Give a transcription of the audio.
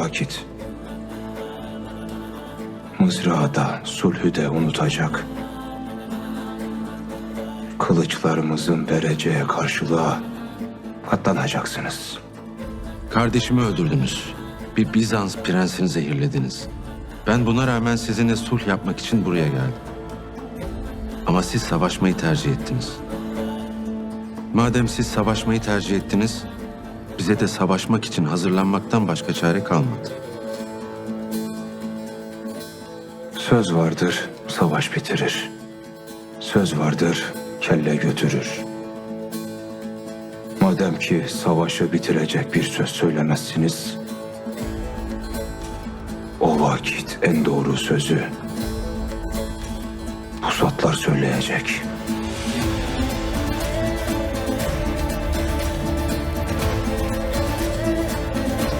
vakit mızrağda sulhü de unutacak. Kılıçlarımızın vereceği karşılığa katlanacaksınız. Kardeşimi öldürdünüz. Bir Bizans prensini zehirlediniz. Ben buna rağmen sizinle sulh yapmak için buraya geldim. Ama siz savaşmayı tercih ettiniz. Madem siz savaşmayı tercih ettiniz, bize de savaşmak için hazırlanmaktan başka çare kalmadı. Söz vardır, savaş bitirir. Söz vardır, kelle götürür. Madem ki savaşı bitirecek bir söz söylemezsiniz, o vakit en doğru sözü pusatlar söyleyecek.